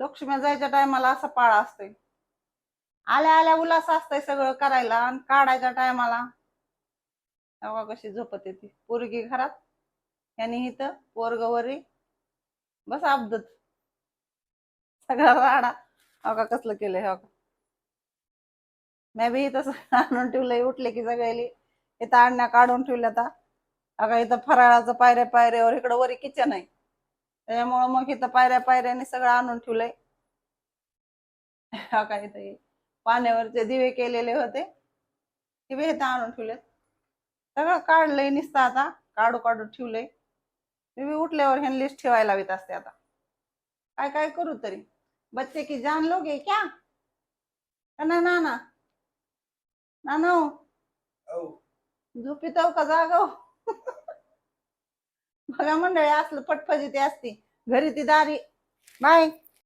लक्ष्मी जायच्या टायमाला असा पाळा असतोय. आल्या आल्या उल्हास असतंय सगळं करायला आणि काढायच्या टायमाला. तेव्हा कशी झोपत येते. पोरगी घरात यांनी इथं पोरगवरी बस अब्दत सगळा राडा. हो कसलं केलंय हो का? मी बी इथं आणून ठेवलंय उठले की सगळ्याली. इथं आणण्या काढून ठेवल्या आता अगं इथं फराळाचं पायऱ्या पायऱ्यावर इकडं वरी किचन आहे. त्याच्यामुळं मग इथं पायऱ्या पायऱ्याने सगळं आणून ठेवलंय. हा काय हे पाण्यावरचे दिवे केलेले होते. ते बी इथं आणून ठेवले सगळं काढलंय निसतं आता. काढू काढू ठेवलंय. मी बी उठल्यावर ह्या लिस्ट ठेवायला लावित असते आता. काय काय करू तरी. बच्चे की जान लोगे क्या? का ना ना ना. नानो झोपितो का जागव बघा मंडळी असलं पटफजी ते असती. घरी ती दारी. बाय.